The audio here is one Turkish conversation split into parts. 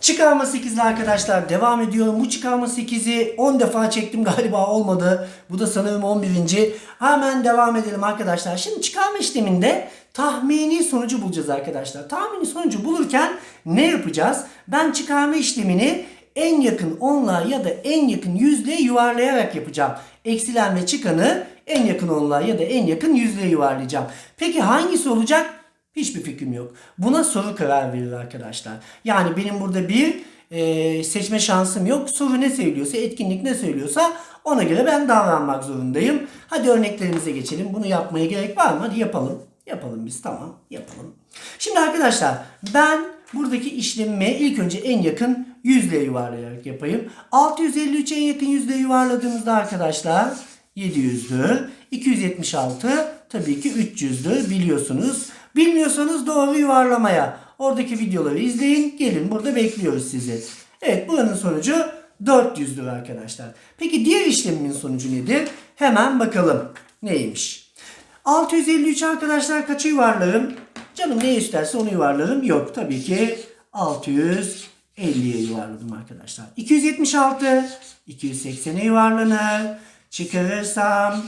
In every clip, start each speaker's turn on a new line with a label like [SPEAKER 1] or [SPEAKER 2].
[SPEAKER 1] Çıkarma 8'li arkadaşlar devam ediyorum. Bu çıkarma 8'i 10 defa çektim galiba olmadı. Bu da sanırım 11. Hemen devam edelim arkadaşlar. Şimdi çıkarma işleminde tahmini sonucu bulacağız arkadaşlar. Tahmini sonucu bulurken ne yapacağız? Ben çıkarma işlemini en yakın onluğa ya da en yakın yüzlüğe yuvarlayarak yapacağım. Eksilen ve çıkanı en yakın onluğa ya da en yakın yüzlüğe yuvarlayacağım. Peki hangisi olacak? Hiçbir fikrim yok. Buna soru karar verir arkadaşlar. Yani benim burada bir e, seçme şansım yok. Soru ne söylüyorsa, etkinlik ne söylüyorsa ona göre ben davranmak zorundayım. Hadi örneklerimize geçelim. Bunu yapmaya gerek var mı? Hadi yapalım. Yapalım biz tamam yapalım. Şimdi arkadaşlar ben buradaki işlemimi ilk önce en yakın yüzlüğe yuvarlayarak yapayım. 653 en yakın yüzlüğe yuvarladığımızda arkadaşlar 700'dür. 276 tabii ki 300'dür biliyorsunuz. Bilmiyorsanız doğru yuvarlamaya. Oradaki videoları izleyin. Gelin burada bekliyoruz sizi. Evet buranın sonucu 400'dür arkadaşlar. Peki diğer işlemimin sonucu nedir? Hemen bakalım. Neymiş? 653 arkadaşlar kaçı yuvarlarım? Canım ne isterse onu yuvarlarım. Yok tabii ki 650'ye yuvarladım arkadaşlar. 276 280'e yuvarlanır. Çıkarırsam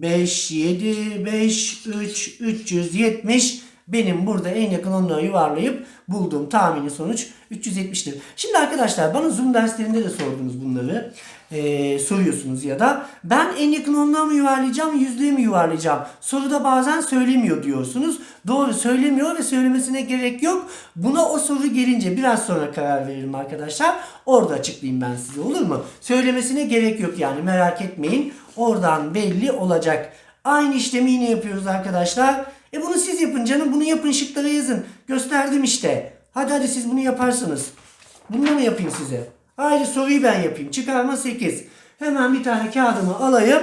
[SPEAKER 1] 5, 7, 5, 3, 370 benim burada en yakın onluğa yuvarlayıp bulduğum tahmini sonuç 370'tir. Şimdi arkadaşlar bana Zoom derslerinde de sordunuz bunları. Ee, soruyorsunuz ya da ben en yakın onluğa mı yuvarlayacağım, yüzlüğe mi yuvarlayacağım? Soruda bazen söylemiyor diyorsunuz. Doğru söylemiyor ve söylemesine gerek yok. Buna o soru gelince biraz sonra karar veririm arkadaşlar. Orada açıklayayım ben size olur mu? Söylemesine gerek yok yani merak etmeyin. Oradan belli olacak. Aynı işlemi yine yapıyoruz arkadaşlar. E bunu siz yapın canım. Bunu yapın şıklara yazın. Gösterdim işte. Hadi hadi siz bunu yaparsınız. Bunu mı yapayım size? Haydi soruyu ben yapayım. Çıkarma 8. Hemen bir tane kağıdımı alayım.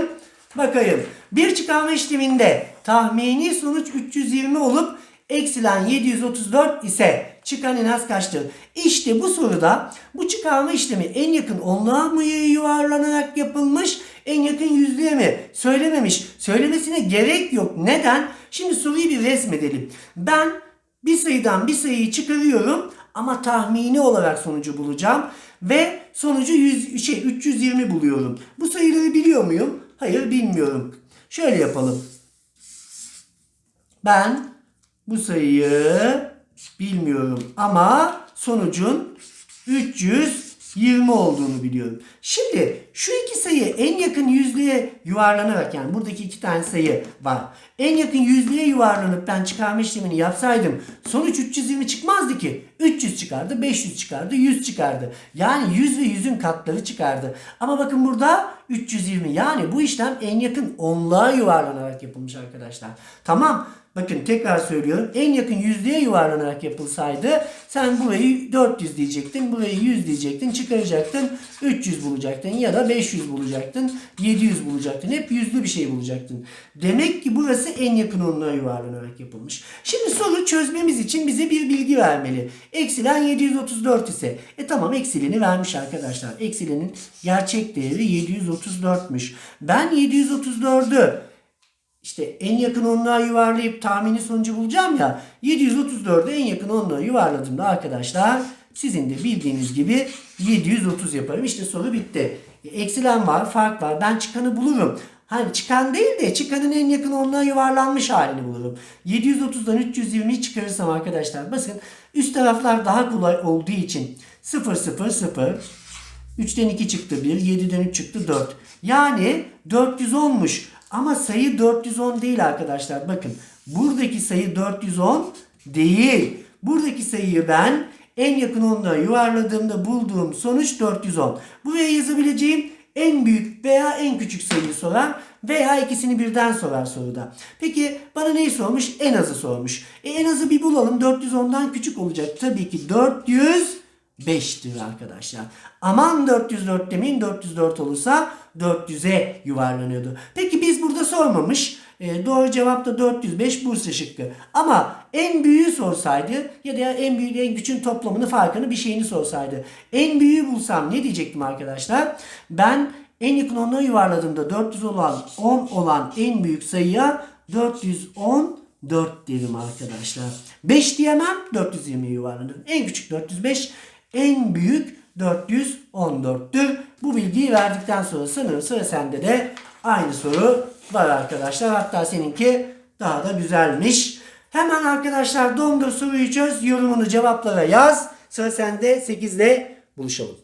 [SPEAKER 1] Bakayım. Bir çıkarma işleminde tahmini sonuç 320 olup eksilen 734 ise çıkan en az kaçtır? İşte bu soruda bu çıkarma işlemi en yakın onluğa mı yuvarlanarak yapılmış, en yakın yüzlüğe mi? Söylememiş. Söylemesine gerek yok. Neden? Şimdi soruyu bir resmedelim. Ben bir sayıdan bir sayıyı çıkarıyorum ama tahmini olarak sonucu bulacağım ve sonucu 100, şey 320 buluyorum. Bu sayıları biliyor muyum? Hayır bilmiyorum. Şöyle yapalım. Ben bu sayıyı bilmiyorum ama sonucun 320 olduğunu biliyorum. Şimdi şu iki sayı en yakın yüzlüğe yuvarlanarak yani buradaki iki tane sayı var. En yakın yüzlüğe yuvarlanıp ben çıkarma işlemini yapsaydım sonuç 320 çıkmazdı ki. 300 çıkardı, 500 çıkardı, 100 çıkardı. Yani 100 ve 100'ün katları çıkardı. Ama bakın burada 320 yani bu işlem en yakın onluğa yuvarlanarak yapılmış arkadaşlar. Tamam. Bakın tekrar söylüyorum. En yakın yüzlüğe yuvarlanarak yapılsaydı sen burayı 400 diyecektin. Burayı 100 diyecektin. Çıkaracaktın. 300 bulacaktın. Ya da 500 bulacaktın. 700 bulacaktın. Hep yüzlü bir şey bulacaktın. Demek ki burası en yakın onluğa yuvarlanarak yapılmış. Şimdi soru çözmemiz için bize bir bilgi vermeli. Eksilen 734 ise. E tamam eksileni vermiş arkadaşlar. Eksilenin gerçek değeri 734'müş. Ben 734'ü işte en yakın onluğa yuvarlayıp tahmini sonucu bulacağım ya. 734'ü en yakın onluğa yuvarladığımda arkadaşlar sizin de bildiğiniz gibi 730 yaparım. İşte soru bitti. E, Eksilen var, fark var. Ben çıkanı bulurum. Hani çıkan değil de çıkanın en yakın onluğa yuvarlanmış halini bulurum. 730'dan 320'yi çıkarırsam arkadaşlar bakın üst taraflar daha kolay olduğu için 0 0 0 3'ten 2 çıktı 1, 7'den 3 çıktı 4. Yani 410'muş. Ama sayı 410 değil arkadaşlar. Bakın buradaki sayı 410 değil. Buradaki sayıyı ben en yakın onluğa yuvarladığımda bulduğum sonuç 410. Buraya yazabileceğim en büyük veya en küçük sayıyı sorar veya ikisini birden sorar soruda. Peki bana neyi sormuş? En azı sormuş. E en azı bir bulalım. 410'dan küçük olacak. Tabii ki 400 5'tir arkadaşlar. Aman 404 demeyin 404 olursa 400'e yuvarlanıyordu. Peki biz burada sormamış. E, doğru cevap da 405 Bursa şıkkı. Ama en büyüğü sorsaydı ya da en büyük en küçüğün toplamını farkını bir şeyini sorsaydı. En büyüğü bulsam ne diyecektim arkadaşlar? Ben en yakın onluğa yuvarladığımda 400 olan 10 olan en büyük sayıya 410 4 derim arkadaşlar. 5 diyemem 420'ye yuvarladım. En küçük 405 en büyük 414'tür. Bu bilgiyi verdikten sonra sanırım sıra sende de aynı soru var arkadaşlar. Hatta seninki daha da güzelmiş. Hemen arkadaşlar dondur soruyu çöz. Yorumunu cevaplara yaz. Sıra sende 8'de buluşalım.